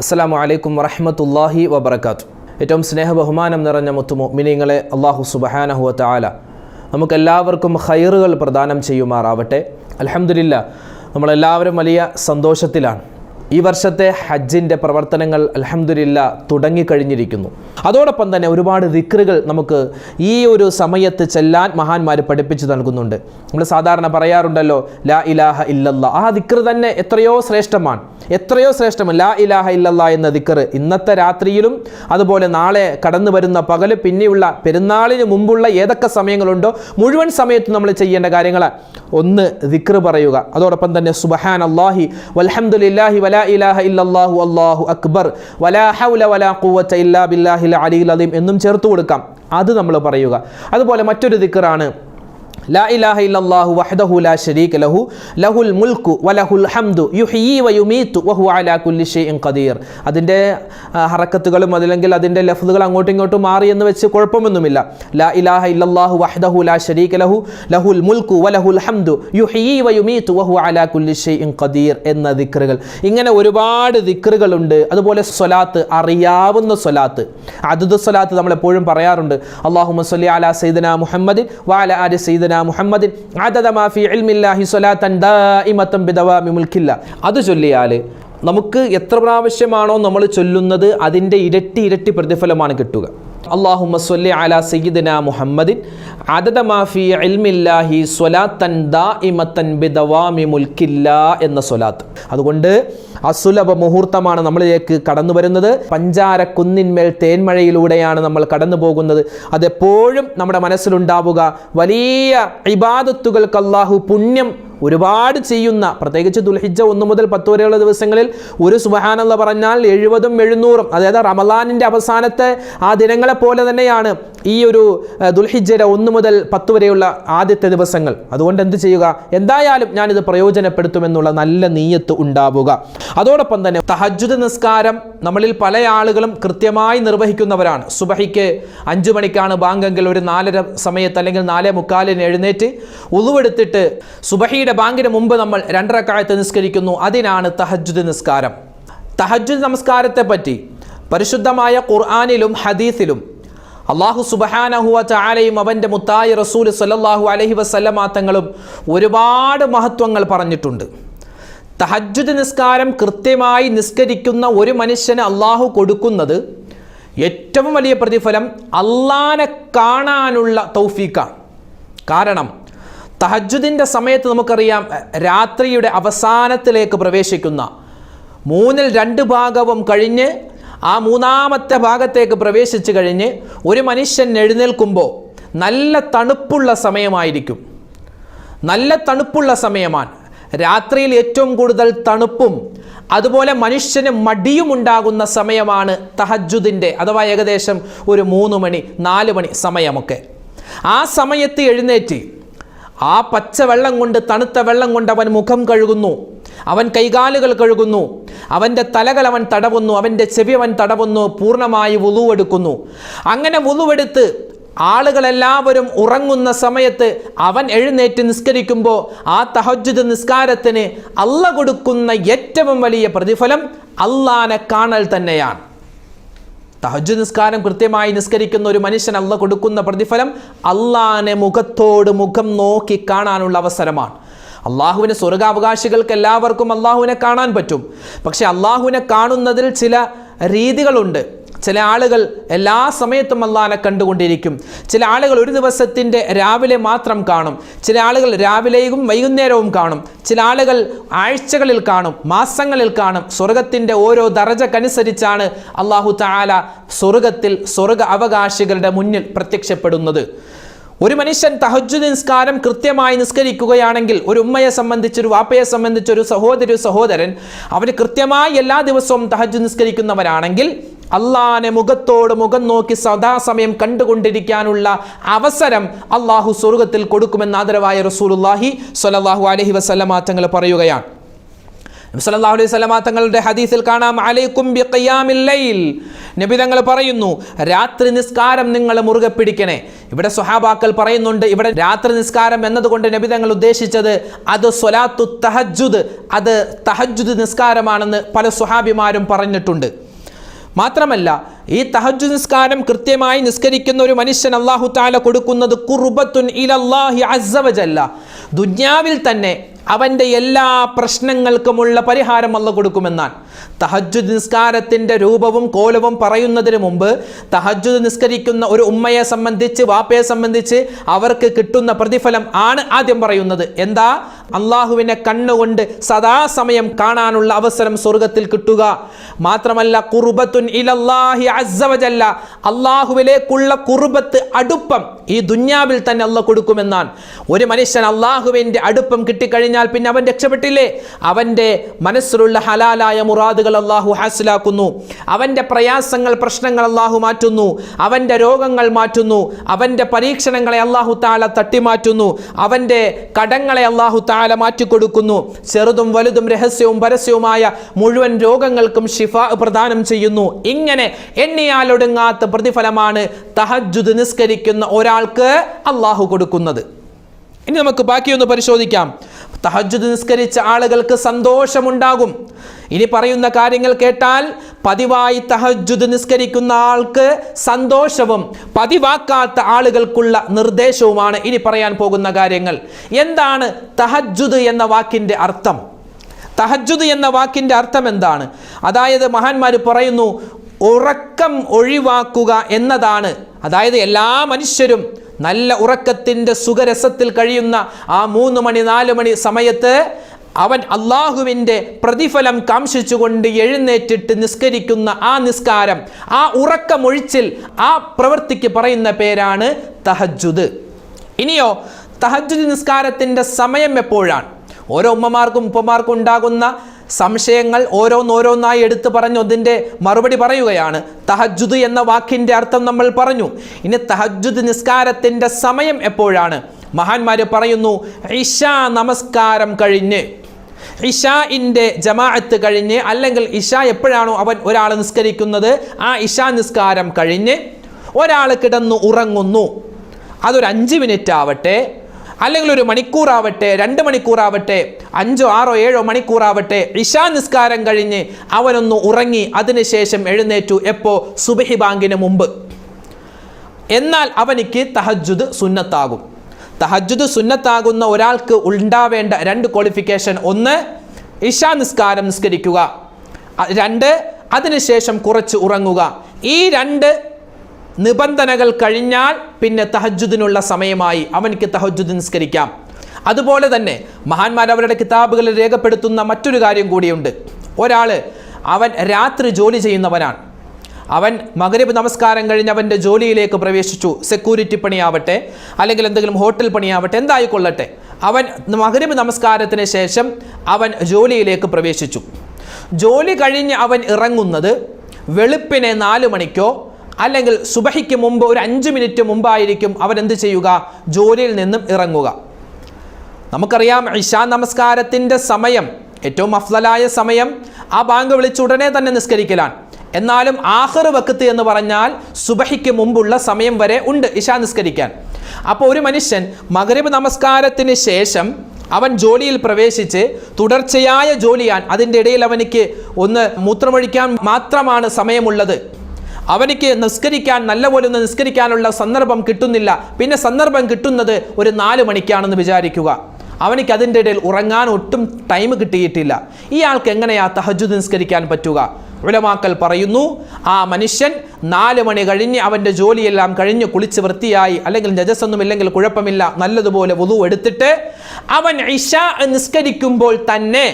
അസ്സലാമു വലൈക്കും വറഹമത്തല്ലാഹി വബർക്കാത്തു ഏറ്റവും സ്നേഹ ബഹുമാനം നിറഞ്ഞ മുത്തുമു മിനിങ്ങളെ അള്ളാഹു സുബഹാനഹുവ താല നമുക്കെല്ലാവർക്കും ഹൈറുകൾ പ്രദാനം ചെയ്യുമാറാവട്ടെ. അലഹമില്ല നമ്മളെല്ലാവരും വലിയ സന്തോഷത്തിലാണ്. ഈ വർഷത്തെ ഹജ്ജിന്റെ പ്രവർത്തനങ്ങൾ അലഹമില്ല തുടങ്ങിക്കഴിഞ്ഞിരിക്കുന്നു. അതോടൊപ്പം തന്നെ ഒരുപാട് ദിക്റുകൾ നമുക്ക് ഈ ഒരു സമയത്ത് ചെല്ലാൻ മഹാന്മാർ പഠിപ്പിച്ചു നൽകുന്നുണ്ട്. നമ്മൾ സാധാരണ പറയാറുണ്ടല്ലോ ലാ ഇലാഹ ഇല്ലല്ല. ആ ദിക്ർ തന്നെ എത്രയോ ശ്രേഷ്ഠമാണ്. എത്രയോ ശ്രേഷ്ഠമാണ്. ലാ ഇലാഹ ഇല്ലല്ല എന്ന ദിക്ർ ഇന്നത്തെ രാത്രിയിലും അതുപോലെ നാളെ കടന്നു വരുന്ന പകൽ പിന്നെയുള്ള പെരുന്നാളിന് മുമ്പുള്ള ഏതൊക്കെ സമയങ്ങളുണ്ടോ മുഴുവൻ സമയത്തും നമ്മൾ ചെയ്യേണ്ട കാര്യങ്ങൾ ഒന്ന് ദിക്ർ പറയുക. അതോടൊപ്പം തന്നെ സുബഹാൻ അള്ളാഹി വൽഹംദുലില്ലാഹി വലാ ഇലാഹ ഇല്ലല്ലാഹു അല്ലാഹു അക്ബർ വലാ ഹൗല വലാ ഖുവത ഇല്ലാ ബില്ലാഹിൽ അലിയിൽ അലീം എന്നും ചേർത്ത് കൊടുക്കാം. അത് നമ്മൾ പറയുക. അതുപോലെ മറ്റൊരു ദിക്റാണ് ലാ ഇലാഹ ഇല്ലല്ലാഹു വഹ്ദഹു ലാ ശരീക ലഹു ലഹുൽ വലഹുൽ ഹംദു വഹു അലാ കുല്ലി ഷൈഇൻ ഖദീർ. ഹറക്കത്തുകളും അതല്ലെങ്കിൽ അതിന്റെ ലഫ്ദുകൾ അങ്ങോട്ടും ഇങ്ങോട്ടും മാറി എന്ന് വെച്ച് കുഴപ്പമൊന്നുമില്ല. ലാ ഇലാഹ ഇല്ലല്ലാഹു വഹ്ദഹു ലാ ശരീക ലഹു ലഹുൽ വലഹുൽ ഹംദു വഹു അലാ കുല്ലി ഷൈഇൻ ഖദീർ എന്ന ദിക്റുകൾ. ഇങ്ങനെ ഒരുപാട് ദിക്റുകളുണ്ട്. അതുപോലെ സ്വലാത്ത് അറിയാവുന്ന സ്വലാത്ത്. അതത് സ്വലാത്ത് നമ്മൾ എപ്പോഴും പറയാറുണ്ട്. അള്ളാഹു സ്വല്ലി അലാ സൈദന മുഹമ്മദിൻ വഅല ആലി സയ്യിദന മുൽക്കില്ല അത് ചൊല്ലിയാൽ നമുക്ക് എത്ര പ്രാവശ്യമാണോ നമ്മൾ ചൊല്ലുന്നത് അതിന്റെ ഇരട്ടി ഇരട്ടി പ്രതിഫലമാണ് കിട്ടുക. അള്ളാഹുമ്മ സ്വല്ലി അല സയ്യിദന മുഹമ്മദിൻ സ്വലാത്തൻ ബിദവാമി എന്ന സ്വലാത്ത്. അതുകൊണ്ട് അസുലഭ മുഹൂർത്തമാണ് നമ്മളിലേക്ക് കടന്നു വരുന്നത്. പഞ്ചാര കുന്നിന്മേൽ തേന്മഴയിലൂടെയാണ് നമ്മൾ കടന്നു പോകുന്നത്. അതെപ്പോഴും നമ്മുടെ മനസ്സിലുണ്ടാവുക. വലിയ ഇബാദത്തുകൾക്ക് അള്ളാഹു പുണ്യം ഒരുപാട് ചെയ്യുന്ന പ്രത്യേകിച്ച് ദുൽഹിജ ഒന്ന് മുതൽ പത്ത് വരെയുള്ള ദിവസങ്ങളിൽ ഒരു സുബഹാനെന്ന് പറഞ്ഞാൽ എഴുപതും എഴുന്നൂറും. അതായത് റമലാനിന്റെ അവസാനത്തെ ആ ദിനങ്ങളെ പോലെ തന്നെയാണ് ഈ ഒരു ദുൽഹിജയുടെ ഒന്ന് മുതൽ പത്ത് വരെയുള്ള ആദ്യത്തെ ദിവസങ്ങൾ. അതുകൊണ്ട് എന്ത് ചെയ്യുക? എന്തായാലും ഞാനിത് പ്രയോജനപ്പെടുത്തുമെന്നുള്ള നല്ല നീയത്ത് ഉണ്ടാവുക. അതോടൊപ്പം തന്നെ തഹജുദ് നിസ്കാരം നമ്മളിൽ പല ആളുകളും കൃത്യമായി നിർവഹിക്കുന്നവരാണ്. സുബഹിക്ക് അഞ്ചു മണിക്കാണ് ബാങ്കെങ്കിൽ ഒരു നാലര സമയത്ത് അല്ലെങ്കിൽ നാലേ മുക്കാലിന് എഴുന്നേറ്റ് ഉളുവെടുത്തിട്ട് സുബഹിയുടെ ബാങ്കിന് മുമ്പ് നമ്മൾ രണ്ടരക്കാലത്ത് നിസ്കരിക്കുന്നു. അതിനാണ് തഹജ്ജുദ് നിസ്കാരം. തഹജ്ജുദ് നമസ്കാരത്തെ പറ്റി പരിശുദ്ധമായ ഖുർആാനിലും ഹദീസിലും അള്ളാഹു സുബഹാനഹുവ ചാലയും അവന്റെ മുത്തായി റസൂൽ സല്ലാഹു അലഹി വസല്ലമാത്തങ്ങളും ഒരുപാട് മഹത്വങ്ങൾ പറഞ്ഞിട്ടുണ്ട്. തഹജ്ജുദ് നിസ്കാരം കൃത്യമായി നിസ്കരിക്കുന്ന ഒരു മനുഷ്യന് അള്ളാഹു കൊടുക്കുന്നത് ഏറ്റവും വലിയ പ്രതിഫലം അള്ളാനെ കാണാനുള്ള തൗഫീക്കാണ് കാരണം തഹജ്ജുദിന്റെ സമയത്ത് നമുക്കറിയാം രാത്രിയുടെ അവസാനത്തിലേക്ക് പ്രവേശിക്കുന്ന മൂന്നിൽ രണ്ട് ഭാഗവും കഴിഞ്ഞ് ആ മൂന്നാമത്തെ ഭാഗത്തേക്ക് പ്രവേശിച്ചു കഴിഞ്ഞ് ഒരു മനുഷ്യൻ എഴുന്നേൽക്കുമ്പോൾ നല്ല തണുപ്പുള്ള സമയമായിരിക്കും. നല്ല തണുപ്പുള്ള സമയമാണ്. രാത്രിയിൽ ഏറ്റവും കൂടുതൽ തണുപ്പും അതുപോലെ മനുഷ്യന് മടിയും ഉണ്ടാകുന്ന സമയമാണ് തഹജുദിന്റെ അഥവാ ഏകദേശം ഒരു മൂന്ന് മണി നാല് മണി സമയമൊക്കെ. ആ സമയത്ത് എഴുന്നേറ്റ് ആ പച്ച വെള്ളം കൊണ്ട് തണുത്ത വെള്ളം കൊണ്ട് അവൻ മുഖം കഴുകുന്നു. അവൻ കൈകാലുകൾ കഴുകുന്നു. അവന്റെ തലകൾ അവൻ തടവുന്നു. അവന്റെ ചെവി അവൻ തടവുന്നു. പൂർണമായി വുളുവെടുക്കുന്നു അങ്ങനെ വുളുവെടുത്ത് ആളുകളെല്ലാവരും ഉറങ്ങുന്ന സമയത്ത് അവൻ എഴുന്നേറ്റ് നിസ്കരിക്കുമ്പോൾ ആ തഹജ്ജുദ് നിസ്കാരത്തിന് അല്ല കൊടുക്കുന്ന ഏറ്റവും വലിയ പ്രതിഫലം അള്ളാനെ കാണൽ തന്നെയാണ്. തഹജ് നിസ്കാരം കൃത്യമായി നിസ്കരിക്കുന്ന ഒരു മനുഷ്യൻ അല്ല കൊടുക്കുന്ന പ്രതിഫലം അള്ളാനെ മുഖത്തോട് മുഖം നോക്കി കാണാനുള്ള അവസരമാണ്. അള്ളാഹുവിന് സ്വർഗാവകാശികൾക്ക് എല്ലാവർക്കും അള്ളാഹുവിനെ കാണാൻ പറ്റും. പക്ഷെ അള്ളാഹുവിനെ കാണുന്നതിൽ ചില രീതികളുണ്ട്. ചില ആളുകൾ എല്ലാ സമയത്തും അള്ളാഹനെ കണ്ടുകൊണ്ടിരിക്കും. ചില ആളുകൾ ഒരു ദിവസത്തിന്റെ രാവിലെ മാത്രം കാണും. ചില ആളുകൾ രാവിലെയും വൈകുന്നേരവും കാണും. ചില ആളുകൾ ആഴ്ചകളിൽ കാണും മാസങ്ങളിൽ കാണും. സ്വർഗത്തിന്റെ ഓരോ ദറജക്കനുസരിച്ചാണ് അള്ളാഹു താല സ്വർഗത്തിൽ സ്വർഗ അവകാശികളുടെ മുന്നിൽ പ്രത്യക്ഷപ്പെടുന്നത്. ഒരു മനുഷ്യൻ തഹജ്ജു നിസ്കാരം കൃത്യമായി നിസ്കരിക്കുകയാണെങ്കിൽ ഒരു ഉമ്മയെ സംബന്ധിച്ചൊരു വാപ്പയെ സംബന്ധിച്ചൊരു സഹോദരി സഹോദരൻ അവർ കൃത്യമായി എല്ലാ ദിവസവും തഹജ്ജു നിസ്കരിക്കുന്നവരാണെങ്കിൽ അള്ളാനെ മുഖത്തോട് മുഖം നോക്കി സദാസമയം കണ്ടുകൊണ്ടിരിക്കാനുള്ള അവസരം അള്ളാഹു സ്വർഗത്തിൽ കൊടുക്കുമെന്ന് ആദരവായ റസൂലുല്ലാഹി സ്വലല്ലാഹു അലഹി വസല്ലമാറ്റങ്ങൾ പറയുകയാണ്. സല്ലല്ലാഹു അലൈഹി വസല്ലമ തങ്ങളുടെ ഹദീസിൽ കാണാം അലൈക്കും ബിഖിയാമിൽ ലൈൽ. നബി തങ്ങൾ പറയുന്നു രാത്രി നിസ്കാരം നിങ്ങൾ മുറുകെ പിടിക്കണേ. ഇവിടെ സുഹാബാക്കൾ പറയുന്നുണ്ട് ഇവിടെ രാത്രി നിസ്കാരം എന്നതുകൊണ്ട് നബി തങ്ങൾ ഉദ്ദേശിച്ചത് അത് സ്വലാത്തു തഹജ്ജുദ് അത് തഹജ്ജുദ് നിസ്കാരമാണെന്ന് പല സുഹാബിമാരും പറഞ്ഞിട്ടുണ്ട്. മാത്രമല്ല ഈ തഹജു നിസ്കാരം കൃത്യമായി നിസ്കരിക്കുന്ന ഒരു മനുഷ്യൻ അള്ളാഹു താല കൊടുക്കുന്നത് കുർബത്തുൻ ഇലല്ലാഹി അസവജല്ല ദുന്യാവിൽ തന്നെ അവന്റെ എല്ലാ പ്രശ്നങ്ങൾക്കുമുള്ള പരിഹാരം അല്ല കൊടുക്കുമെന്നാണ്. തഹജ്ജുദ് നിസ്കാരത്തിന്റെ രൂപവും കോലവും പറയുന്നതിന് മുമ്പ് തഹജ്ജുദ് നിസ്കരിക്കുന്ന ഒരു ഉമ്മയെ സംബന്ധിച്ച് വാപ്പയെ സംബന്ധിച്ച് അവർക്ക് കിട്ടുന്ന പ്രതിഫലം ആണ് ആദ്യം പറയുന്നത്. എന്താ? അള്ളാഹുവിനെ കണ്ണുകൊണ്ട് സദാസമയം കാണാനുള്ള അവസരം സ്വർഗത്തിൽ കിട്ടുക. മാത്രമല്ല കുർബത്തുൻ ഇലല്ലാഹി അസവജല്ല അള്ളാഹുവിലേക്കുള്ള കുർബത്ത് അടുപ്പം ഈ ദുന്യാവിൽ തന്നെ അല്ല കൊടുക്കുമെന്നാണ്. ഒരു മനുഷ്യൻ അള്ളാഹുവിന്റെ അടുപ്പം കിട്ടിക്കഴിഞ്ഞാൽ പിന്നെ അവൻ രക്ഷപ്പെട്ടില്ലേ? അവന്റെ മനസ്സിലുള്ള ഹലാലായ മുറാദുകൾ അള്ളാഹു ഹാസിലാക്കുന്നു. അവന്റെ പ്രയാസങ്ങൾ പ്രശ്നങ്ങൾ അള്ളാഹു മാറ്റുന്നു. അവന്റെ രോഗങ്ങൾ മാറ്റുന്നു. അവന്റെ പരീക്ഷണങ്ങളെ അള്ളാഹു താല തട്ടിമാറ്റുന്നു. അവന്റെ കടങ്ങളെ അള്ളാഹു താല മാറ്റിക്കൊടുക്കുന്നു. ചെറുതും വലുതും രഹസ്യവും പരസ്യവുമായ മുഴുവൻ രോഗങ്ങൾക്കും ഷിഫ പ്രദാനം ചെയ്യുന്നു. ഇങ്ങനെ എണ്ണിയാലൊടുങ്ങാത്ത പ്രതിഫലമാണ് തഹജുദ് നിസ്കരിക്കുന്ന ഒരാൾക്ക് അള്ളാഹു കൊടുക്കുന്നത്. ഇനി നമുക്ക് ബാക്കിയൊന്ന് പരിശോധിക്കാം. തഹജ്ജുദ് നിസ്കരിച്ച ആളുകൾക്ക് സന്തോഷമുണ്ടാകും. ഇനി പറയുന്ന കാര്യങ്ങൾ കേട്ടാൽ പതിവായി തഹജ്ജുദ് നിസ്കരിക്കുന്ന ആൾക്ക് സന്തോഷവും പതിവാക്കാത്ത ആളുകൾക്കുള്ള നിർദ്ദേശവുമാണ് ഇനി പറയാൻ പോകുന്ന കാര്യങ്ങൾ. എന്താണ് തഹജ്ജുദ് എന്ന വാക്കിന്റെ അർത്ഥം? തഹജ്ജുദ് എന്ന വാക്കിന്റെ അർത്ഥം എന്താണ്? അതായത് മഹാന്മാർ പറയുന്നു ഉറക്കം ഒഴിവാക്കുക എന്നതാണ്. അതായത് എല്ലാ മനുഷ്യരും നല്ല ഉറക്കത്തിന്റെ സുഖരസത്തിൽ കഴിയുന്ന ആ മൂന്ന് മണി നാല് മണി സമയത്ത് അവൻ അള്ളാഹുവിന്റെ പ്രതിഫലം കാംക്ഷിച്ചുകൊണ്ട് എഴുന്നേറ്റിട്ട് നിസ്കരിക്കുന്ന ആ നിസ്കാരം ആ ഉറക്കമൊഴിച്ചിൽ ആ പ്രവൃത്തിക്ക് പറയുന്ന പേരാണ് തഹജുദ് ഇനിയോ തഹജുദ് നിസ്കാരത്തിന്റെ സമയം എപ്പോഴാണ്? ഓരോ ഉമ്മമാർക്കും ഉപ്പമാർക്കും ഉണ്ടാകുന്ന സംശയങ്ങൾ ഓരോന്നോരോന്നായി എടുത്തു പറഞ്ഞു അതിന്റെ മറുപടി പറയുകയാണ്. തഹജ്ജുദ് എന്ന വാക്കിന്റെ അർത്ഥം നമ്മൾ പറഞ്ഞു. ഇനി തഹജ്ജുദ് നിസ്കാരത്തിന്റെ സമയം എപ്പോഴാണ്? മഹാന്മാർ പറയുന്നു ഇഷ നമസ്കാരം കഴിഞ്ഞ്. ഇഷാഇന്റെ ജമാഅത്ത് കഴിഞ്ഞ് അല്ലെങ്കിൽ ഇഷ എപ്പോഴാണോ അവൻ ഒരാൾ നിസ്കരിക്കുന്നത്? ആ ഇഷ നിസ്കാരം കഴിഞ്ഞ് ഒരാൾ കിടന്നു ഉറങ്ങുന്നു. അതൊരു അഞ്ച് മിനിറ്റ് ആവട്ടെ അല്ലെങ്കിൽ ഒരു മണിക്കൂറാവട്ടെ രണ്ട് മണിക്കൂറാവട്ടെ അഞ്ചോ ആറോ ഏഴോ മണിക്കൂറാവട്ടെ ഇഷാ നിസ്കാരം കഴിഞ്ഞ് അവനൊന്ന് ഉറങ്ങി അതിനുശേഷം എഴുന്നേറ്റു. എപ്പോ? സുബഹി ബാങ്കിന് മുമ്പ്. എന്നാൽ അവനിക്ക് തഹജുദ് സുന്നത്താകും. തഹജുദ് സുന്നത്താകുന്ന ഒരാൾക്ക് ഉണ്ടാവേണ്ട രണ്ട് ക്വാളിഫിക്കേഷൻ ഒന്ന് ഇഷാ നിസ്കാരം നിസ്കരിക്കുക. രണ്ട് അതിനുശേഷം കുറച്ച് ഉറങ്ങുക. ഈ രണ്ട് നിബന്ധനകൾ കഴിഞ്ഞാൽ പിന്നെ തഹജുദിനുള്ള സമയമായി അവനിക്ക് തഹജുദ് നിസ്കരിക്കാം. അതുപോലെ തന്നെ മഹാന്മാർ അവരുടെ കിതാബുകളിൽ രേഖപ്പെടുത്തുന്ന മറ്റൊരു കാര്യം കൂടിയുണ്ട്. ഒരാൾ അവൻ രാത്രി ജോലി ചെയ്യുന്നവനാണ്. അവൻ മകരബ് നമസ്കാരം കഴിഞ്ഞ് അവന്റെ ജോലിയിലേക്ക് പ്രവേശിച്ചു. സെക്യൂരിറ്റി പണിയാവട്ടെ അല്ലെങ്കിൽ എന്തെങ്കിലും ഹോട്ടൽ പണിയാവട്ടെ എന്തായിക്കൊള്ളട്ടെ. അവൻ മകരബ് നമസ്കാരത്തിന് ശേഷം അവൻ ജോലിയിലേക്ക് പ്രവേശിച്ചു. ജോലി കഴിഞ്ഞ് അവൻ ഇറങ്ങുന്നത് വെളുപ്പിനെ നാല് മണിക്കോ അല്ലെങ്കിൽ സുബഹിക്ക് മുമ്പ് ഒരു അഞ്ച് മിനിറ്റ് മുമ്പായിരിക്കും അവരെന്ത് ചെയ്യുക? ജോലിയിൽ നിന്നും ഇറങ്ങുക. നമുക്കറിയാം ഇഷാ നമസ്കാരത്തിന്റെ സമയം ഏറ്റവും അഫ്ലലായ സമയം ആ ബാങ്ക് വിളിച്ച് ഉടനെ തന്നെ നിസ്കരിക്കലാണ്. എന്നാലും ആഹർ വക്കത്ത് എന്ന് പറഞ്ഞാൽ സുബഹിക്ക് മുമ്പുള്ള സമയം വരെ ഉണ്ട് ഇഷാ നിസ്കരിക്കാൻ. അപ്പോൾ ഒരു മനുഷ്യൻ മകരബ് നമസ്കാരത്തിന് ശേഷം അവൻ ജോലിയിൽ പ്രവേശിച്ച് തുടർച്ചയായ ജോലിയാൻ അതിന്റെ ഇടയിൽ അവനിക്ക് ഒന്ന് മൂത്രമൊഴിക്കാൻ മാത്രമാണ് സമയമുള്ളത്. അവനിക്ക് നിസ്കരിക്കാൻ നല്ലപോലെ ഒന്ന് നിസ്കരിക്കാനുള്ള സന്ദർഭം കിട്ടുന്നില്ല. പിന്നെ സന്ദർഭം കിട്ടുന്നത് ഒരു നാല് മണിക്കാണെന്ന് വിചാരിക്കുക. അവനിക്ക് അതിന്റെ ഇടയിൽ ഉറങ്ങാൻ ഒട്ടും ടൈം കിട്ടിയിട്ടില്ല. ഇയാൾക്ക് എങ്ങനെയാ തഹജുദ് നിസ്കരിക്കാൻ പറ്റുക? ഉലമാക്കൽ പറയുന്നു ആ മനുഷ്യൻ നാല് മണി കഴിഞ്ഞ് അവന്റെ ജോലിയെല്ലാം കഴിഞ്ഞ് കുളിച്ച് വൃത്തിയായി അല്ലെങ്കിൽ രജസൊന്നും ഇല്ലെങ്കിൽ കുഴപ്പമില്ല നല്ലതുപോലെ വധു എടുത്തിട്ട് അവൻ ഇഷ നിസ്കരിക്കുമ്പോൾ തന്നെ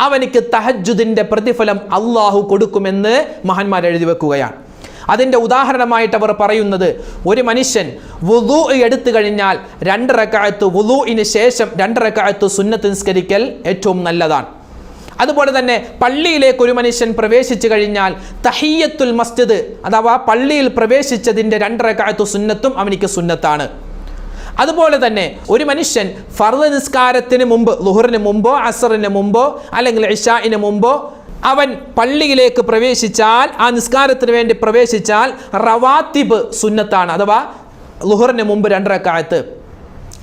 അവനിക്ക് തഹജുദിന്റെ പ്രതിഫലം അള്ളാഹു കൊടുക്കുമെന്ന് മഹാന്മാർ എഴുതി വെക്കുകയാണ്. അതിന്റെ ഉദാഹരണമായിട്ട് അവർ പറയുന്നത് ഒരു മനുഷ്യൻ വുദു എടുത്തു കഴിഞ്ഞാൽ രണ്ടരക്കാലത്ത് വുളുവിന് ശേഷം രണ്ടരക്കാലത്ത് സുന്നത്ത് നിസ്കരിക്കൽ ഏറ്റവും നല്ലതാണ്. അതുപോലെ തന്നെ പള്ളിയിലേക്ക് ഒരു മനുഷ്യൻ പ്രവേശിച്ചു കഴിഞ്ഞാൽ തഹിയത്തുൽ മസ്ജിദ് അഥവാ പള്ളിയിൽ പ്രവേശിച്ചതിന്റെ രണ്ടരക്കാലത്ത് സുന്നത്തും അവനിക്ക് സുന്നത്താണ്. അതുപോലെ തന്നെ ഒരു മനുഷ്യൻ ഫർദ് നിസ്കാരത്തിന് മുമ്പ് ലുഹറിന് മുമ്പോ അസറിന് മുമ്പോ അല്ലെങ്കിൽ ഇഷാഇന് മുമ്പോ അവൻ പള്ളിയിലേക്ക് പ്രവേശിച്ചാൽ ആ നിസ്കാരത്തിന് വേണ്ടി പ്രവേശിച്ചാൽ റവാത്തിബ് സുന്നത്താണ്. അഥവാ ലുഹറിന് മുമ്പ് രണ്ടരക്കാലത്ത്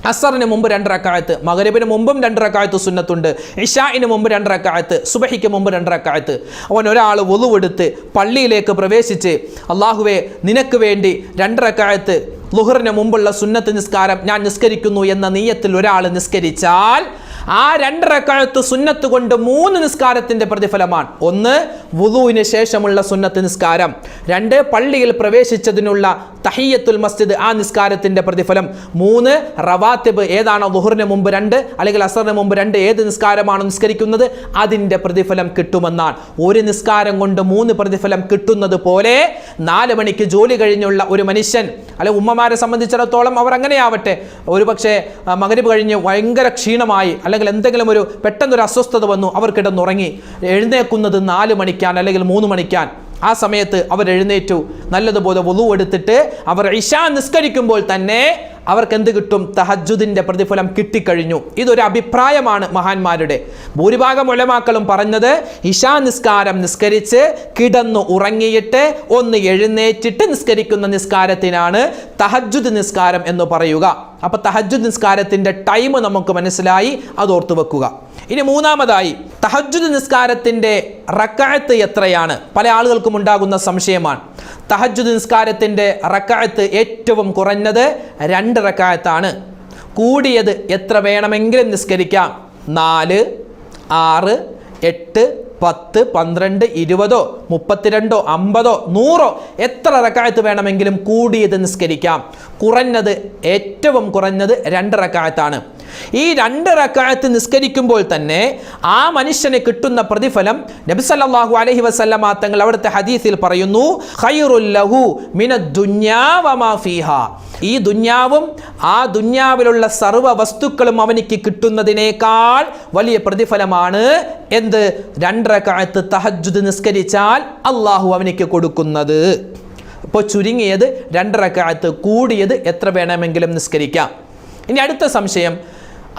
അസറിന് മുമ്പ് രണ്ടരക്കാലത്ത് മകരബിന് മുമ്പും രണ്ടരക്കാലത്ത് സുന്നത്തുണ്ട്. ഇഷായിന് മുമ്പ് രണ്ടരക്കാലത്ത് സുബഹിക്ക് മുമ്പ് രണ്ടരക്കാലത്ത് അവൻ ഒരാൾ ഒതുവെടുത്ത് പള്ളിയിലേക്ക് പ്രവേശിച്ച് അള്ളാഹുവെ നിനക്ക് വേണ്ടി രണ്ടരക്കാലത്ത് ലുഹറിന് മുമ്പുള്ള സുന്നത്ത് നിസ്കാരം ഞാൻ നിസ്കരിക്കുന്നു എന്ന നീയത്തിൽ ഒരാൾ നിസ്കരിച്ചാൽ ആ രണ്ടരക്കാലത്ത് സുന്നത്ത് കൊണ്ട് മൂന്ന് നിസ്കാരത്തിന്റെ പ്രതിഫലമാണ്. ഒന്ന് വുദുവിന് ശേഷമുള്ള സുന്നത്ത് നിസ്കാരം. രണ്ട് പള്ളിയിൽ പ്രവേശിച്ചതിനുള്ള തഹിയത്തുൽ മസ്ജിദ് ആ നിസ്കാരത്തിന്റെ പ്രതിഫലം. മൂന്ന് റവാത്തിബ് ഏതാണോ ലുഹറിന് മുമ്പ് രണ്ട് അല്ലെങ്കിൽ അസറിന് മുമ്പ് രണ്ട് ഏത് നിസ്കാരമാണോ നിസ്കരിക്കുന്നത്? അതിന്റെ പ്രതിഫലം കിട്ടുമെന്നാണ്. ഒരു നിസ്കാരം കൊണ്ട് മൂന്ന് പ്രതിഫലം കിട്ടുന്നത് പോലെ നാല് മണിക്ക് ജോലി കഴിഞ്ഞുള്ള ഒരു മനുഷ്യൻ അല്ലെ ഉമ്മമാരെ സംബന്ധിച്ചിടത്തോളം അവർ അങ്ങനെയാവട്ടെ. ഒരു പക്ഷേ മകരവ് കഴിഞ്ഞ് ഭയങ്കര ക്ഷീണമായി അല്ലെങ്കിൽ എന്തെങ്കിലും ഒരു പെട്ടെന്നൊരു അസ്വസ്ഥത വന്നു അവർ കിടന്നുറങ്ങി. എഴുന്നേക്കുന്നത് നാല് മണിക്കാൻ അല്ലെങ്കിൽ മൂന്ന് മണിക്കാൻ ആ സമയത്ത് അവർ എഴുന്നേറ്റു. നല്ലതുപോലെ വുളു എടുത്തിട്ട് അവർ ഇഷാ നിസ്കരിക്കുമ്പോൾ തന്നെ അവർക്ക് എന്ത് കിട്ടും? തഹജുദിന്റെ പ്രതിഫലം കിട്ടിക്കഴിഞ്ഞു. ഇതൊരു അഭിപ്രായമാണ് മഹാന്മാരുടെ. ഭൂരിഭാഗം ഉലമാക്കളും പറഞ്ഞത് ഇഷാ നിസ്കാരം നിസ്കരിച്ച് കിടന്നു ഉറങ്ങിയിട്ട് ഒന്ന് എഴുന്നേറ്റിട്ട് നിസ്കരിക്കുന്ന നിസ്കാരത്തിനാണ് തഹജുദ് നിസ്കാരം എന്ന് പറയുക. അപ്പൊ തഹജ്ജുദ് നിസ്കാരത്തിന്റെ ടൈം നമുക്ക് മനസ്സിലായി അത് ഓർത്തു വെക്കുക. ഇനി മൂന്നാമതായി തഹജുദ് നിസ്കാരത്തിന്റെ റക്കായത്ത് എത്രയാണ്? പല ആളുകൾക്കും ഉണ്ടാകുന്ന സംശയമാണ്. തഹജുദ് നിസ്കാരത്തിന്റെ റക്കായത്ത് ഏറ്റവും കുറഞ്ഞത് രണ്ട് റക്കായത്താണ് കൂടിയത് എത്ര വേണമെങ്കിലും നിസ്കരിക്കാം? നാല് ആറ് എട്ട് പത്ത് പന്ത്രണ്ട് ഇരുപതോ മുപ്പത്തിരണ്ടോ അമ്പതോ നൂറോ എത്ര റക്കായത്ത് വേണമെങ്കിലും കൂടിയത് നിസ്കരിക്കാം. കുറഞ്ഞത് ഏറ്റവും കുറഞ്ഞത് രണ്ട് റക്കായത്താണ്. ഈ രണ്ട് റക്കായത്ത് നിസ്കരിക്കുമ്പോൾ തന്നെ ആ മനുഷ്യന് കിട്ടുന്ന പ്രതിഫലം നബിസല്ലാഹു അലഹി വസല്ലമ തങ്ങൾ അവിടുത്തെ ഹദീസിൽ പറയുന്നു ഹൈറുല്ലഹു ലഹു മിനദ് ദുനിയാ വമാ ഫീഹാ. ഈ ദുന്യാവും ആ ദുന്യാവിലുള്ള സർവ വസ്തുക്കളും അവനിക്ക് കിട്ടുന്നതിനേക്കാൾ വലിയ പ്രതിഫലമാണ്. എന്ത്? രണ്ടരക്കാലത്ത് തഹജുദ് നിസ്കരിച്ചാൽ അള്ളാഹു അവനിക്ക് കൊടുക്കുന്നത്. ഇപ്പോൾ ചുരുങ്ങിയത് രണ്ടരക്കാലത്ത് കൂടിയത് എത്ര വേണമെങ്കിലും നിസ്കരിക്കാം. ഇനി അടുത്ത സംശയം.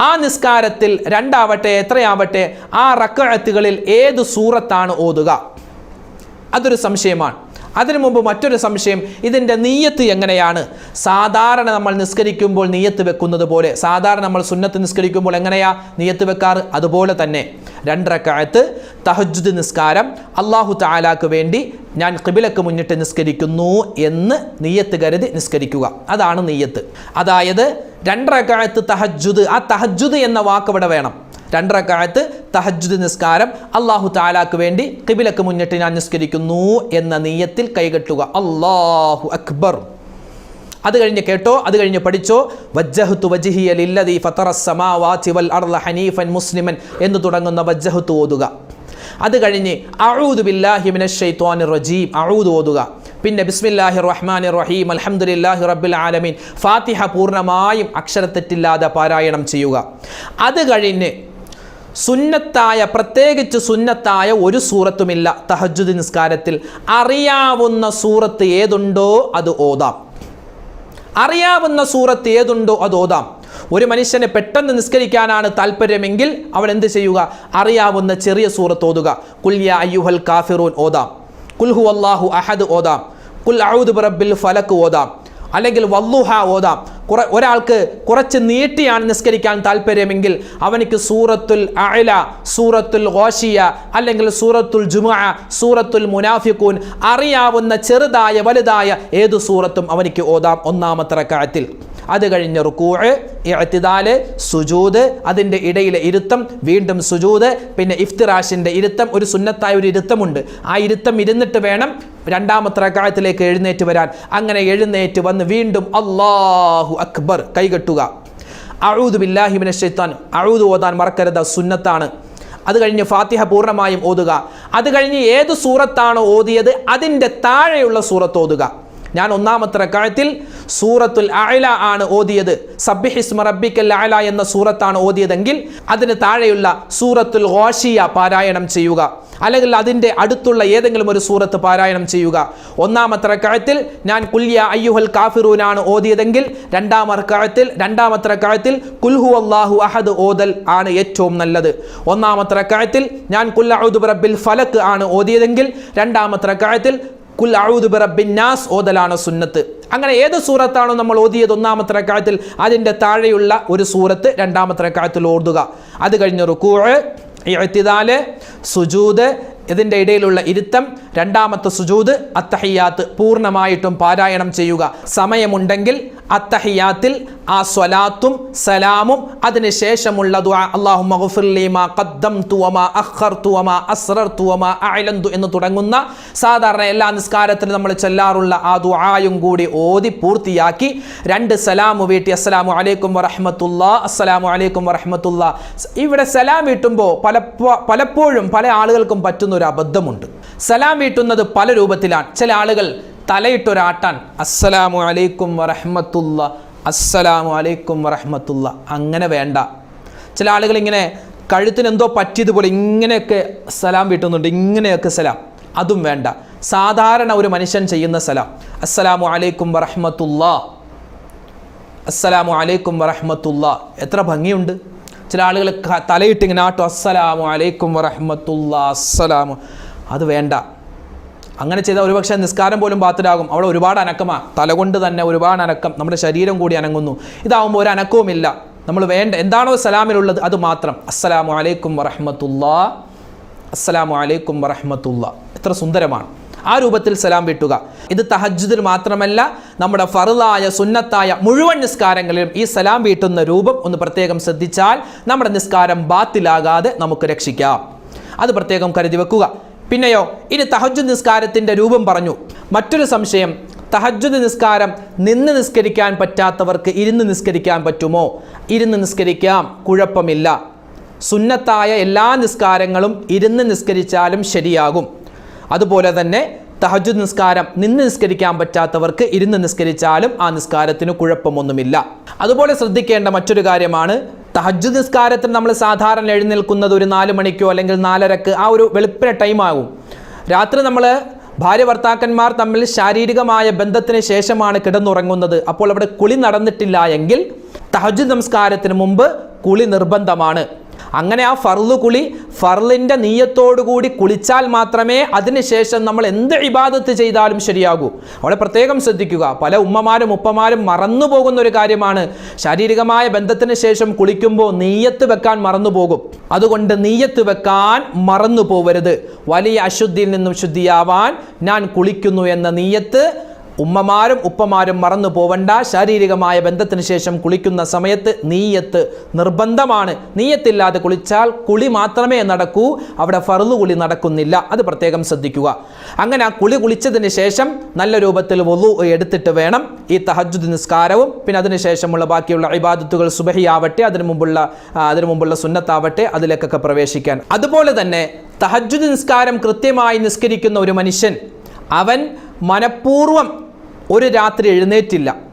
ആ നിസ്കാരത്തിൽ രണ്ടാവട്ടെ എത്രയാവട്ടെ ആ റക്കഴത്തുകളിൽ ഏത് സൂറത്താണ് ഓതുക? അതൊരു സംശയമാണ്. അതിനു മുമ്പ് മറ്റൊരു സംശയം ഇതിന്റെ നീയത്ത് എങ്ങനെയാണ്? സാധാരണ നമ്മൾ നിസ്കരിക്കുമ്പോൾ നീയത്ത് വെക്കുന്നത് പോലെ സാധാരണ നമ്മൾ സുന്നത്ത് നിസ്കരിക്കുമ്പോൾ എങ്ങനെയാ? നീയത്ത് വെക്കാറ്? അതുപോലെ തന്നെ രണ്ടരക്കാലത്ത് തഹജുദ് നിസ്കാരം അള്ളാഹു താലാക്ക് വേണ്ടി ഞാൻ കിബിലക്ക് മുന്നിട്ട് നിസ്കരിക്കുന്നു എന്ന് നീയത്ത് കരുതി നിസ്കരിക്കുക. അതാണ് നീയത്ത്. അതായത് രണ്ടരക്കാലത്ത് തഹജുദ് ആ തഹജുദ് എന്ന വാക്ക് ഇവിടെ വേണം. രണ്ടരക്കാലത്ത് തഹജുദ് നിസ്കാരം അള്ളാഹു താലാക്ക് വേണ്ടി കിബിലക്ക് മുന്നിട്ട് ഞാൻ നിസ്കരിക്കുന്നു എന്ന നീയത്തിൽ കൈകെട്ടുക. അള്ളാഹു അക്ബർ. അത് കഴിഞ്ഞ് കേട്ടോ? അത് കഴിഞ്ഞ് പഠിച്ചോ? വജ്ജഹത്തു വജിഹിയ ലില്ലദി ഫത്തറസ് സമാവാതി വൽ അർള ഹനീഫൻ മുസ്ലിമൻ എന്ന് തുടങ്ങുന്ന വജ്ജഹത്തു ഓതുക. അത് കഴിഞ്ഞ് ബില്ലാഹി ശൈത്വാനിർ റജീം. അഊദു ഓതുക. പിന്നെ ബിസ്മില്ലാഹി റഹ്മാൻ റഹീം. അലഹമുല്ലാഹി റബ്ബിൽ ആലമീൻ. ഫാത്തിഹ പൂർണമായും അക്ഷരത്തെറ്റില്ലാതെ പാരായണം ചെയ്യുക. അത് കഴിഞ്ഞ് സുന്നത്തായ പ്രത്യേകിച്ച് സുന്നത്തായ ഒരു സൂറത്തുമില്ല. തഹജുദ് നിസ്കാരത്തിൽ അറിയാവുന്ന സൂറത്ത് ഏതുണ്ടോ അത് ഓതാം. അറിയാവുന്ന സൂറത്ത് ഏതുണ്ടോ അത് ഓതാം. ഒരു മനുഷ്യനെ പെട്ടെന്ന് നിസ്കരിക്കാനാണ് താല്പര്യമെങ്കിൽ അവൻ എന്ത് ചെയ്യുക? അറിയാവുന്ന ചെറിയ സൂറത്ത് ഓതുക. കുല്യ അയ്യുഹൽ കാഫിറൂൻ ഓതാം. കുൽഹു അള്ളാഹു അഹദ് ഓതാം. കുൽ ഔദ് ബറബിൽ ഫലക്ക് ഓതാം. അല്ലെങ്കിൽ വല്ലുഹ ഓതാം. കുറ ഒരാൾക്ക് കുറച്ച് നീട്ടിയാണ് നിസ്കരിക്കാൻ താല്പര്യമെങ്കിൽ അവനിക്ക് സൂറത്തുൽ അയല സൂറത്തുൽ ഗോഷിയ അല്ലെങ്കിൽ സൂറത്തുൽ ജുമുഅ സൂറത്തുൽ മുനാഫിഖൂൻ അറിയാവുന്ന ചെറുതായ വലുതായ ഏത് സൂറത്തും അവനിക്ക് ഓതാം ഒന്നാമത്തെ റക്കായത്തിൽ അത് കഴിഞ്ഞ് റുക്കൂഴ് ഇഴത്തിദാൽ സുജൂത് അതിന്റെ ഇടയിലെ ഇരുത്തം വീണ്ടും സുജൂത് പിന്നെ ഇഫ്തിറാഷിന്റെ ഇരുത്തം ഒരു സുന്നത്തായ ഒരു ഇരുത്തമുണ്ട്. ആ ഇരുത്തം ഇരുന്നിട്ട് വേണം രണ്ടാമത്തെ റക്കായത്തിലേക്ക് എഴുന്നേറ്റ് വരാൻ. അങ്ങനെ എഴുന്നേറ്റ് വന്ന് വീണ്ടും അള്ളാഹു അക്ബർ കൈകെട്ടുക അഴൂദ് ബില്ലാഹിമിന ഷെയ്ത്താൻ അഴൂദ് ഓതാൻ മറക്കരുത് സുന്നത്താണ്. അത് കഴിഞ്ഞ് ഫാത്തിഹ പൂർണമായും ഓതുക. അത് കഴിഞ്ഞ് ഏത് സൂറത്താണോ ഓതിയത്? അതിന്റെ താഴെയുള്ള സൂറത്ത് ഓതുക. ഞാൻ ഒന്നാമത്തെ റക്കായത്തിൽ സൂറത്തുൽ അയല ആണ് ഓതിയത്. സബ്ബിഹിസ്മ റബ്ബിക്കൽ അയല എന്ന സൂറത്താണ് ഓതിയതെങ്കിൽ അതിന് താഴെയുള്ള സൂറത്തുൽ ഗോഷിയ പാരായണം ചെയ്യുക. അല്ലെങ്കിൽ അതിന്റെ അടുത്തുള്ള ഏതെങ്കിലും ഒരു സൂറത്ത് പാരായണം ചെയ്യുക. ഒന്നാമത്തെ റക്കായത്തിൽ ഞാൻ കുല്യ അയ്യുഹൽ കാഫിറൂനാണ് ഓതിയതെങ്കിൽ രണ്ടാമത്തെ റക്കായത്തിൽ രണ്ടാമത്തെ റക്കായത്തിൽ കുൽഹു അള്ളാഹു അഹദ് ഓതൽ ആണ് ഏറ്റവും നല്ലത്. ഒന്നാമത്തെ റക്കായത്തിൽ ഞാൻ കുല്ലഉദ് റബ്ബിൽ ഫലക്ക് ആണ് ഓതിയതെങ്കിൽ രണ്ടാമത്തെ റക്കായത്തിൽ കുൽ ഔദു ബിറബ്ബിൻ നാസ് ഓതലാണ് സുന്നത്ത്. അങ്ങനെ ഏത് സൂറത്താണോ നമ്മൾ ഓതിയത് ഒന്നാമത്തെ റക്കായത്തിൽ അതിന്റെ താഴെയുള്ള ഒരു സൂറത്ത് രണ്ടാമത്തെ റക്കായത്തിൽ ഓതുക. അത് കഴിഞ്ഞ് റുക്കൂ എഴുത്തിതാൽ സുജൂദ് ഇതിന്റെ ഇടയിലുള്ള ഇരുത്തം രണ്ടാമത്തെ സുജൂദ് അത്തഹിയാത്ത് പൂർണമായിട്ടും പാരായണം ചെയ്യുക. സമയമുണ്ടെങ്കിൽ അത്തഹിയാത്തിൽ ആ സ്വലാത്തും സലാമും അതിന് ശേഷമുള്ള ദുആ അല്ലാഹു മഗ്ഫിർലി മാ ഖദ്ദംതു വമാ അഖർതു വമാ അസ്റർതു വമാ അഅലന്തു എന്ന് തുടങ്ങുന്ന സാധാരണ എല്ലാ നിസ്കാരത്തിലും നമ്മൾ ചൊല്ലാറുള്ള ആ ദുആയും കൂടി ഓതി പൂർത്തിയാക്കി രണ്ട് സലാമു വീട്ടി. അസ്സലാമു അലൈക്കും വറഹ്മത്തുള്ളാ അസ്സലാമു അലൈക്കും വറഹ്മത്തുള്ളാ. ഇവിടെ സലാം വീട്ടുമ്പോൾ പല പലപ്പോഴും പല ആളുകൾക്കും പറ്റുന്ന ഒരു അബദ്ധമുണ്ട്. സലാം വീട്ടുന്നത് പല രൂപത്തിലാണ്. ചില ആളുകൾ തലയിട്ടൊരാട്ടാൻ അസ്സലാമു അലൈക്കും വറഹ്മത്തുള്ള. അസ്സലാമു അലൈക്കും വറഹ്മത്തുള്ള. അങ്ങനെ വേണ്ട. ചില ആളുകൾ ഇങ്ങനെ കഴുത്തിന് എന്തോ പറ്റിയതുപോലെ ഇങ്ങനെയൊക്കെ സലാം വീട്ടുന്നുണ്ട്. ഇങ്ങനെയൊക്കെ സലാം. അതും വേണ്ട. സാധാരണ ഒരു മനുഷ്യൻ ചെയ്യുന്ന സലാം. അസ്സലാമു അലൈക്കും വറഹ്മത്തുള്ള. അസ്സലാമു അലൈക്കും വറഹ്മത്തുള്ള. എത്ര ഭംഗിയുണ്ട്. ചില ആളുകൾ തലയിട്ട് ഇങ്ങനെ ആട്ടോ. അസ്സലാമു അലൈക്കും വറഹ്മത്തുള്ള. അസ്സലാമു. അത് വേണ്ട. അങ്ങനെ ചെയ്താൽ ഒരുപക്ഷെ നിസ്കാരം പോലും ബാത്തിലാകും. അവിടെ ഒരുപാട് അനക്കമാണ് തലകൊണ്ട് തന്നെ ഒരുപാട് അനക്കം. നമ്മുടെ ശരീരം കൂടി അനങ്ങുന്നു. ഇതാവുമ്പോൾ ഒരു അനക്കവുമില്ല. നമ്മൾ വേണ്ട. എന്താണോ സലാമിലുള്ളത് അത് മാത്രം. അസ്സലാമു അലൈക്കും വറഹമത്തുള്ള. അസ്സലാമു അലൈക്കും വറഹമത്തുള്ള. എത്ര സുന്ദരമാണ്. ആ രൂപത്തിൽ സലാം വിട്ടുക. ഇത് തഹജ്ജുദിൽ മാത്രമല്ല നമ്മുടെ ഫറുതായ സുന്നത്തായ മുഴുവൻ നിസ്കാരങ്ങളിലും ഈ സലാം വീട്ടുന്ന രൂപം ഒന്ന് പ്രത്യേകം ശ്രദ്ധിച്ചാൽ നമ്മുടെ നിസ്കാരം ബാത്തിലാകാതെ നമുക്ക് രക്ഷിക്കാം. അത് പ്രത്യേകം കരുതി വെക്കുക. പിന്നെയോ ഇനി തഹജ് നിസ്കാരത്തിന്റെ രൂപം പറഞ്ഞു. മറ്റൊരു സംശയം തഹജ്ജുദ് നിസ്കാരം നിന്ന് നിസ്കരിക്കാൻ പറ്റാത്തവർക്ക് ഇരുന്ന് നിസ്കരിക്കാൻ പറ്റുമോ? ഇരുന്ന് നിസ്കരിക്കാം കുഴപ്പമില്ല. സുന്നത്തായ എല്ലാ നിസ്കാരങ്ങളും ഇരുന്ന് നിസ്കരിച്ചാലും ശരിയാകും. അതുപോലെ തന്നെ തഹജുദ് നിസ്കാരം നിന്ന് നിസ്കരിക്കാൻ പറ്റാത്തവർക്ക് ഇരുന്ന് നിസ്കരിച്ചാലും ആ നിസ്കാരത്തിന് കുഴപ്പമൊന്നുമില്ല. അതുപോലെ ശ്രദ്ധിക്കേണ്ട മറ്റൊരു കാര്യമാണ് തഹജുദ് നിസ്കാരത്തിന് നമ്മൾ സാധാരണ എഴുന്നേൽക്കുന്നത് ഒരു നാല് മണിക്കോ അല്ലെങ്കിൽ നാലരക്ക് ആ ഒരു വെളുപ്പിന് ടൈമാകും രാത്രി നമ്മൾ ഭാര്യ ഭർത്താക്കന്മാർ തമ്മിൽ ശാരീരികമായ ബന്ധത്തിന് ശേഷമാണ് കിടന്നുറങ്ങുന്നത്. അപ്പോൾ അവിടെ കുളി നടന്നിട്ടില്ല എങ്കിൽ തഹജ് നമസ്കാരത്തിന് മുമ്പ് കുളി നിർബന്ധമാണ്. അങ്ങനെ ആ ഫർൾ കുളി ഫർളിന്റെ നീയത്തോടുകൂടി കുളിച്ചാൽ മാത്രമേ അതിനുശേഷം നമ്മൾ എന്ത് ഇബാദത്ത് ചെയ്താലും ശരിയാകൂ. അവിടെ പ്രത്യേകം ശ്രദ്ധിക്കുക. പല ഉമ്മമാരും ഉപ്പമാരും മറന്നു പോകുന്ന ഒരു കാര്യമാണ്. ശാരീരികമായ ബന്ധത്തിന് ശേഷം കുളിക്കുമ്പോൾ നീയത്ത് വെക്കാൻ മറന്നു പോകും. അതുകൊണ്ട് നീയത്ത് വെക്കാൻ മറന്നു പോവരുത്. വലിയ അശുദ്ധിയിൽ നിന്നും ശുദ്ധിയാവാൻ ഞാൻ കുളിക്കുന്നു എന്ന നീയത്ത് ഉമ്മമാരും ഉപ്പമാരും മറന്നു പോവണ്ട. ശാരീരികമായ ബന്ധത്തിന് ശേഷം കുളിക്കുന്ന സമയത്ത് നീയത്ത് നിർബന്ധമാണ്. നീയത്തില്ലാതെ കുളിച്ചാൽ കുളി മാത്രമേ നടക്കൂ. അവിടെ ഫറുതു കുളി നടക്കുന്നില്ല. അത് പ്രത്യേകം ശ്രദ്ധിക്കുക. അങ്ങനെ ആ കുളി കുളിച്ചതിന് ശേഷം നല്ല രൂപത്തിൽ വലു എടുത്തിട്ട് വേണം. ഈ തഹജുദ് നിസ്കാരവും പിന്നെ അതിനുശേഷമുള്ള ബാക്കിയുള്ള ഇബാദത്തുകൾ സുബഹിയാവട്ടെ അതിനു മുമ്പുള്ള അതിനു മുമ്പുള്ള സുന്നത്താവട്ടെ അതിലേക്കൊക്കെ പ്രവേശിക്കാൻ. അതുപോലെ തന്നെ തഹജുദ് നിസ്കാരം കൃത്യമായി നിസ്കരിക്കുന്ന ഒരു മനുഷ്യൻ അവൻ മനഃപൂർവം ഒരു രാത്രി എഴുന്നേറ്റില്ല.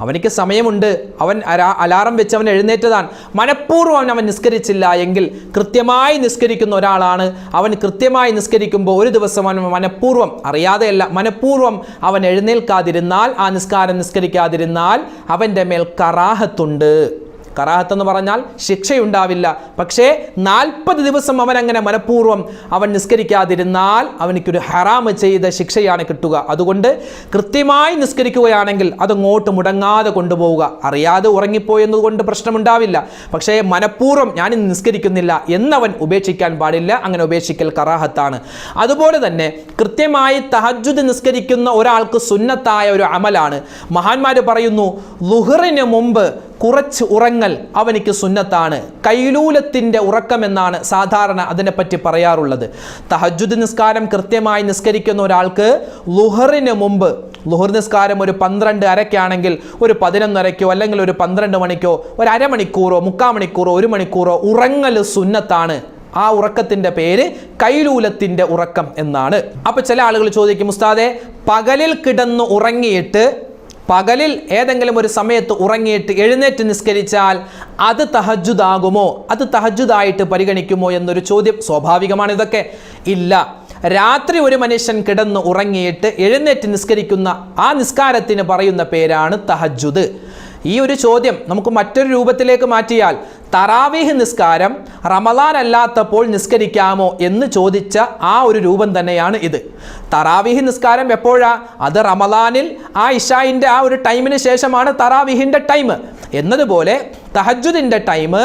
അവനിക്ക് സമയമുണ്ട്. അവൻ അലാറം വെച്ച് അവൻ എഴുന്നേറ്റതാണ്. മനഃപൂർവം അവൻ നിസ്കരിച്ചില്ല എങ്കിൽ കൃത്യമായി നിസ്കരിക്കുന്ന ഒരാളാണ്. അവൻ കൃത്യമായി നിസ്കരിക്കുമ്പോൾ ഒരു ദിവസം അവൻ മനഃപൂർവം അറിയാതെയല്ല മനഃപൂർവം അവൻ എഴുന്നേൽക്കാതിരുന്നാൽ ആ നിസ്കാരം നിസ്കരിക്കാതിരുന്നാൽ അവന്റെ മേൽ കറാഹത്തുണ്ട്. കറാഹത്ത് എന്ന് പറഞ്ഞാൽ ശിക്ഷയുണ്ടാവില്ല. പക്ഷേ നാൽപ്പത് ദിവസം അവൻ അങ്ങനെ മനഃപൂർവം അവൻ നിസ്കരിക്കാതിരുന്നാൽ അവനിക്കൊരു ഹറാമ് ചെയ്ത ശിക്ഷയാണ് കിട്ടുക. അതുകൊണ്ട് കൃത്യമായി നിസ്കരിക്കുകയാണെങ്കിൽ അതങ്ങോട്ട് മുടങ്ങാതെ കൊണ്ടുപോവുക. അറിയാതെ ഉറങ്ങിപ്പോയെന്നതുകൊണ്ട് പ്രശ്നമുണ്ടാവില്ല. പക്ഷേ മനഃപൂർവം ഞാൻ നിസ്കരിക്കുന്നില്ല എന്നവൻ ഉപേക്ഷിക്കാൻ പാടില്ല. അങ്ങനെ ഉപേക്ഷിക്കൽ കറാഹത്താണ്. അതുപോലെ തന്നെ കൃത്യമായി തഹജുദ് നിസ്കരിക്കുന്ന ഒരാൾക്ക് സുന്നത്തായ ഒരു അമലാണ്. മഹാന്മാർ പറയുന്നു ലുഹറിന് മുമ്പ് കുറച്ച് ഉറങ്ങൽ അവനിക്ക് സുന്നത്താണ്. കൈലൂലത്തിന്റെ ഉറക്കമെന്നാണ് സാധാരണ അതിനെപ്പറ്റി പറയാറുള്ളത്. തഹജുദ് നിസ്കാരം കൃത്യമായി നിസ്കരിക്കുന്ന ഒരാൾക്ക് ലുഹറിന് മുമ്പ് ലുഹർ നിസ്കാരം ഒരു പന്ത്രണ്ട് അരയ്ക്കാണെങ്കിൽ ഒരു പതിനൊന്നരയ്ക്കോ അല്ലെങ്കിൽ ഒരു പന്ത്രണ്ട് മണിക്കോ ഒരു അരമണിക്കൂറോ മുക്കാൽ മണിക്കൂറോ ഒരു മണിക്കൂറോ ഉറങ്ങൽ സുന്നത്താണ്. ആ ഉറക്കത്തിന്റെ പേര് കൈലൂലത്തിന്റെ ഉറക്കം എന്നാണ്. അപ്പോൾ ചില ആളുകൾ ചോദിക്കും ഉസ്താദെ പകലിൽ കിടന്ന് ഉറങ്ങിയിട്ട് പകലിൽ ഏതെങ്കിലും ഒരു സമയത്ത് ഉറങ്ങിയിട്ട് എഴുന്നേറ്റ് നിസ്കരിച്ചാൽ അത് തഹജുദാകുമോ അത് തഹജുദായിട്ട് പരിഗണിക്കുമോ എന്നൊരു ചോദ്യം സ്വാഭാവികമാണ് ഇതൊക്കെ. ഇല്ല. രാത്രി ഒരു മനുഷ്യൻ കിടന്ന് ഉറങ്ങിയിട്ട് എഴുന്നേറ്റ് നിസ്കരിക്കുന്ന ആ നിസ്കാരത്തിന് പറയുന്ന പേരാണ് തഹജുദ് ഈ ഒരു ചോദ്യം നമുക്ക് മറ്റൊരു രൂപത്തിലേക്ക് മാറ്റിയാൽ തറാവീഹ് നിസ്കാരം റമദാൻ അല്ലാത്തപ്പോൾ നിസ്കരിക്കാമോ എന്ന് ചോദിച്ച ആ ഒരു രൂപം തന്നെയാണ് ഇത്. തറാവീഹ് നിസ്കാരം എപ്പോഴാ? അത് റമദാനിൽ ആ ഇഷായിന്റെ ആ ഒരു ടൈമിന് ശേഷമാണ് തറാവീഹിന്റെ ടൈം. എന്നതുപോലെ തഹജുദിന്റെ ടൈം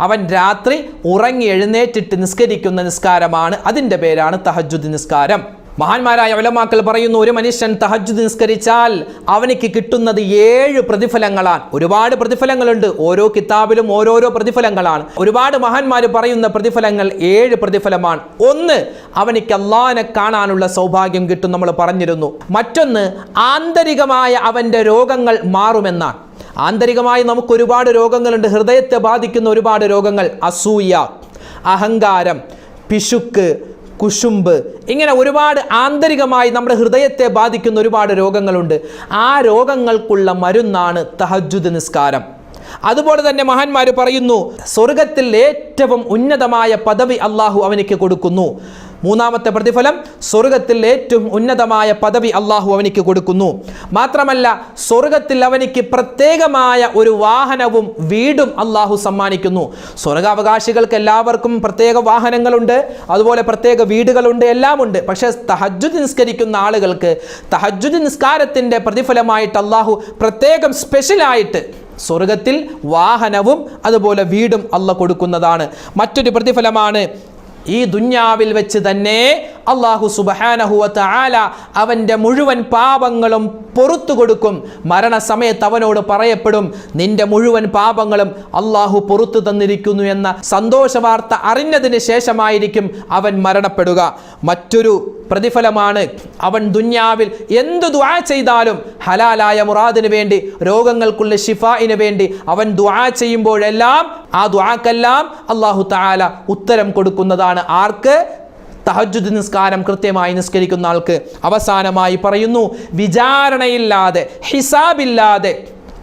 അവൻ രാത്രി ഉറങ്ങി എഴുന്നേറ്റിട്ട് നിസ്കരിക്കുന്ന നിസ്കാരമാണ് അതിന്റെ പേരാണ് തഹജുദ് നിസ്കാരം. മഹാന്മാരായ ഒലമാക്കൾ പറയുന്നു ഒരു മനുഷ്യൻ തഹജ് നിസ്കരിച്ചാൽ അവനിക്ക് കിട്ടുന്നത് ഏഴ് പ്രതിഫലങ്ങളാണ്. ഒരുപാട് പ്രതിഫലങ്ങളുണ്ട്. ഓരോ കിതാബിലും ഓരോരോ പ്രതിഫലങ്ങളാണ്. ഒരുപാട് മഹാന്മാർ പറയുന്ന പ്രതിഫലങ്ങൾ ഏഴ് പ്രതിഫലമാണ്. ഒന്ന് അവനിക്ക് അള്ളാഹിനെ കാണാനുള്ള സൗഭാഗ്യം കിട്ടും നമ്മൾ പറഞ്ഞിരുന്നു. മറ്റൊന്ന് ആന്തരികമായ അവന്റെ രോഗങ്ങൾ മാറുമെന്നാണ്. ആന്തരികമായി നമുക്ക് ഒരുപാട് രോഗങ്ങളുണ്ട്. ഹൃദയത്തെ ബാധിക്കുന്ന ഒരുപാട് രോഗങ്ങൾ അസൂയ അഹങ്കാരം പിശുക്ക് കുശുമ്പ്. ഇങ്ങനെ ഒരുപാട് ആന്തരികമായി നമ്മുടെ ഹൃദയത്തെ ബാധിക്കുന്ന ഒരുപാട് രോഗങ്ങളുണ്ട്. ആ രോഗങ്ങൾക്കുള്ള മരുന്നാണ് തഹജുദ് നിസ്കാരം. അതുപോലെ തന്നെ മഹാന്മാർ പറയുന്നു സ്വർഗത്തിൽ ഏറ്റവും ഉന്നതമായ പദവി അള്ളാഹു അവനിക്ക് കൊടുക്കുന്നു. മൂന്നാമത്തെ പ്രതിഫലം സ്വർഗത്തിൽ ഏറ്റവും ഉന്നതമായ പദവി അള്ളാഹു അവനിക്ക് കൊടുക്കുന്നു. മാത്രമല്ല സ്വർഗത്തിൽ അവനിക്ക് പ്രത്യേകമായ ഒരു വാഹനവും വീടും അള്ളാഹു സമ്മാനിക്കുന്നു. സ്വർഗാവകാശികൾക്ക് എല്ലാവർക്കും പ്രത്യേക വാഹനങ്ങളുണ്ട് അതുപോലെ പ്രത്യേക വീടുകളുണ്ട് എല്ലാമുണ്ട്. പക്ഷേ തഹജുദ് നിസ്കരിക്കുന്ന ആളുകൾക്ക് തഹജുദ് നിസ്കാരത്തിന്റെ പ്രതിഫലമായിട്ട് അള്ളാഹു പ്രത്യേകം സ്പെഷ്യലായിട്ട് സ്വർഗത്തിൽ വാഹനവും അതുപോലെ വീടും അല്ല കൊടുക്കുന്നതാണ്. മറ്റൊരു പ്രതിഫലമാണ് ഈ ദുന്യാവിൽ വെച്ച് തന്നെ അള്ളാഹു സുബഹാനഹുവത്ത അവന്റെ മുഴുവൻ പാപങ്ങളും പൊറത്തു കൊടുക്കും. മരണസമയത്ത് അവനോട് പറയപ്പെടും നിന്റെ മുഴുവൻ പാപങ്ങളും അള്ളാഹു പൊറത്തു തന്നിരിക്കുന്നു എന്ന സന്തോഷ വാർത്ത അറിഞ്ഞതിന് ശേഷമായിരിക്കും അവൻ മരണപ്പെടുക. മറ്റൊരു പ്രതിഫലമാണ് അവൻ ദുന്യാവിൽ എന്ത് ദ്വാ ചെയ്താലും ഹലാലായ മുറാദിന് വേണ്ടി രോഗങ്ങൾക്കുള്ള ഷിഫായിന് വേണ്ടി അവൻ ദ്വാ ചെയ്യുമ്പോഴെല്ലാം ആ ദ്വാക്കെല്ലാം അള്ളാഹു താല ഉത്തരം കൊടുക്കുന്നതാണ്. ആർക്ക്? തഹജുദ് നിസ്കാരം കൃത്യമായി നിസ്കരിക്കുന്ന ആൾക്ക് അവസാനമായി പറയുന്നു വിചാരണയില്ലാതെ ഹിസാബില്ലാതെ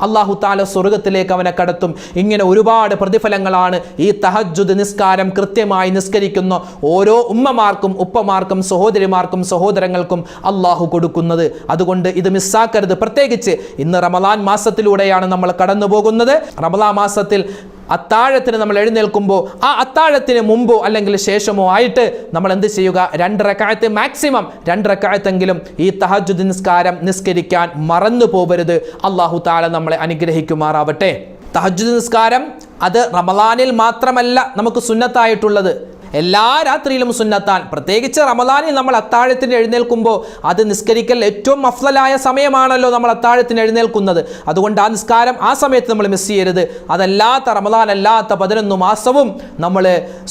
അള്ളാഹു താല സ്വർഗത്തിലേക്ക് അവനെ കടത്തും. ഇങ്ങനെ ഒരുപാട് പ്രതിഫലങ്ങളാണ് ഈ തഹജുദ് നിസ്കാരം കൃത്യമായി നിസ്കരിക്കുന്ന ഓരോ ഉമ്മമാർക്കും ഉപ്പമാർക്കും സഹോദരിമാർക്കും സഹോദരങ്ങൾക്കും അള്ളാഹു കൊടുക്കുന്നത്. അതുകൊണ്ട് ഇത് മിസ്സാക്കരുത്. പ്രത്യേകിച്ച് ഇന്ന് റമലാൻ മാസത്തിലൂടെയാണ് നമ്മൾ കടന്നു പോകുന്നത് റമലാ മാസത്തിൽ അത്താഴത്തിന് നമ്മൾ എഴുന്നേൽക്കുമ്പോൾ ആ അത്താഴത്തിന് മുമ്പോ അല്ലെങ്കിൽ ശേഷമോ ആയിട്ട് നമ്മൾ എന്ത് ചെയ്യുക? രണ്ട് റക്കായത്ത് മാക്സിമം രണ്ട് റക്കായത്തെങ്കിലും ഈ തഹജുദ് നിസ്കാരം നിസ്കരിക്കാൻ മറന്നു പോകരുത് അള്ളാഹു താല നമ്മളെ അനുഗ്രഹിക്കുമാറാവട്ടെ. തഹജുദ് നിസ്കാരം അത് റമലാനിൽ മാത്രമല്ല നമുക്ക് സുന്നത്തായിട്ടുള്ളത്. എല്ലാ രാത്രിയിലും സുന്നത്താൻ. പ്രത്യേകിച്ച് റമദാനിൽ നമ്മൾ അത്താഴത്തിന് എഴുന്നേൽക്കുമ്പോൾ അത് നിസ്കരിക്കൽ ഏറ്റവും അഫ്ലലായ സമയമാണല്ലോ നമ്മൾ അത്താഴത്തിന് എഴുന്നേൽക്കുന്നത്. അതുകൊണ്ട് ആ നിസ്കാരം ആ സമയത്ത് നമ്മൾ മിസ് ചെയ്യരുത്. അതല്ലാത്ത റമദാൻ അല്ലാത്ത പതിനൊന്ന് മാസവും നമ്മൾ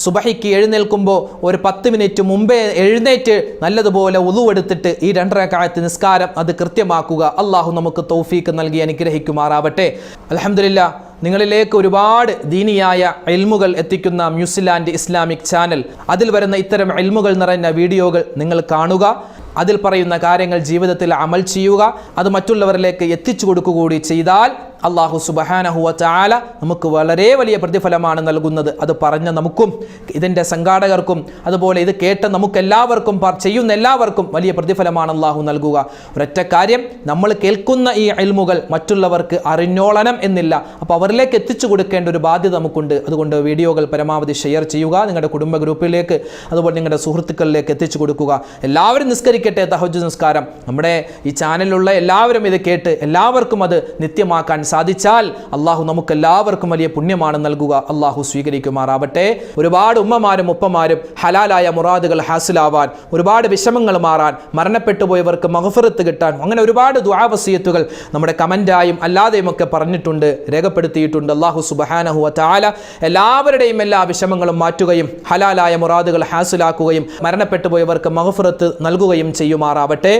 സുബഹിക്ക് എഴുന്നേൽക്കുമ്പോൾ ഒരു പത്ത് മിനിറ്റ് മുമ്പേ എഴുന്നേറ്റ് നല്ലതുപോലെ ഉളുവെടുത്തിട്ട് ഈ രണ്ടരക്കാലത്ത് നിസ്കാരം അത് കൃത്യമാക്കുക. അള്ളാഹു നമുക്ക് തൗഫീക്ക് നൽകി അനുഗ്രഹിക്കുമാറാവട്ടെ. അലഹമില്ല നിങ്ങളിലേക്ക് ഒരുപാട് ദീനിയായ എൽമുകൾ എത്തിക്കുന്ന ന്യൂസിലാൻഡ് ഇസ്ലാമിക് ചാനൽ. അതിൽ വരുന്ന ഇത്തരം എൽമുകൾ നിറഞ്ഞ വീഡിയോകൾ നിങ്ങൾ കാണുക. അതിൽ പറയുന്ന കാര്യങ്ങൾ ജീവിതത്തിൽ അമൽ ചെയ്യുക. അത് മറ്റുള്ളവരിലേക്ക് എത്തിച്ചു കൊടുക്കുക കൂടി ചെയ്താൽ അള്ളാഹു സുബഹാനഹുവ ചാല നമുക്ക് വളരെ വലിയ പ്രതിഫലമാണ് നൽകുന്നത്. അത് പറഞ്ഞ നമുക്കും ഇതിന്റെ സംഘാടകർക്കും അതുപോലെ ഇത് കേട്ട നമുക്കെല്ലാവർക്കും ചെയ്യുന്ന എല്ലാവർക്കും വലിയ പ്രതിഫലമാണ് അള്ളാഹു നൽകുക. ഒരൊറ്റ കാര്യം നമ്മൾ കേൾക്കുന്ന ഈ അയൽമുകൾ മറ്റുള്ളവർക്ക് അറിഞ്ഞോളണം എന്നില്ല. അപ്പോൾ അവരിലേക്ക് എത്തിച്ചു കൊടുക്കേണ്ട ഒരു ബാധ്യത നമുക്കുണ്ട്. അതുകൊണ്ട് വീഡിയോകൾ പരമാവധി ഷെയർ ചെയ്യുക നിങ്ങളുടെ കുടുംബ ഗ്രൂപ്പിലേക്ക് അതുപോലെ നിങ്ങളുടെ സുഹൃത്തുക്കളിലേക്ക് എത്തിച്ചു കൊടുക്കുക. എല്ലാവരും നിസ്കരിക്കട്ടെ തഹജ് നിസ്കാരം. നമ്മുടെ ഈ ചാനലിലുള്ള എല്ലാവരും ഇത് കേട്ട് എല്ലാവർക്കും അത് നിത്യമാക്കാൻ സാധിച്ചാൽ അള്ളാഹു നമുക്ക് എല്ലാവർക്കും വലിയ പുണ്യമാണ് നൽകുക. അള്ളാഹു സ്വീകരിക്കുമാറാവട്ടെ. ഒരുപാട് ഉമ്മമാരും ഉപ്പമാരും ഹലാലായ മുറാദുകൾ ഹാസിലാവാൻ ഒരുപാട് വിഷമങ്ങൾ മാറാൻ മരണപ്പെട്ടു പോയവർക്ക് മഹഫറത്ത് കിട്ടാൻ അങ്ങനെ ഒരുപാട് ദ്വാവസീയത്തുകൾ നമ്മുടെ കമന്റായും അല്ലാതെയും ഒക്കെ പറഞ്ഞിട്ടുണ്ട് രേഖപ്പെടുത്തിയിട്ടുണ്ട്. അള്ളാഹു സുബഹാനഹു താല എല്ലാവരുടെയും എല്ലാ വിഷമങ്ങളും മാറ്റുകയും ഹലാലായ മുറാദുകൾ ഹാസിലാക്കുകയും മരണപ്പെട്ടു പോയവർക്ക് മഹഫറത്ത് നൽകുകയും ചെയ്യുമാറാവട്ടെ.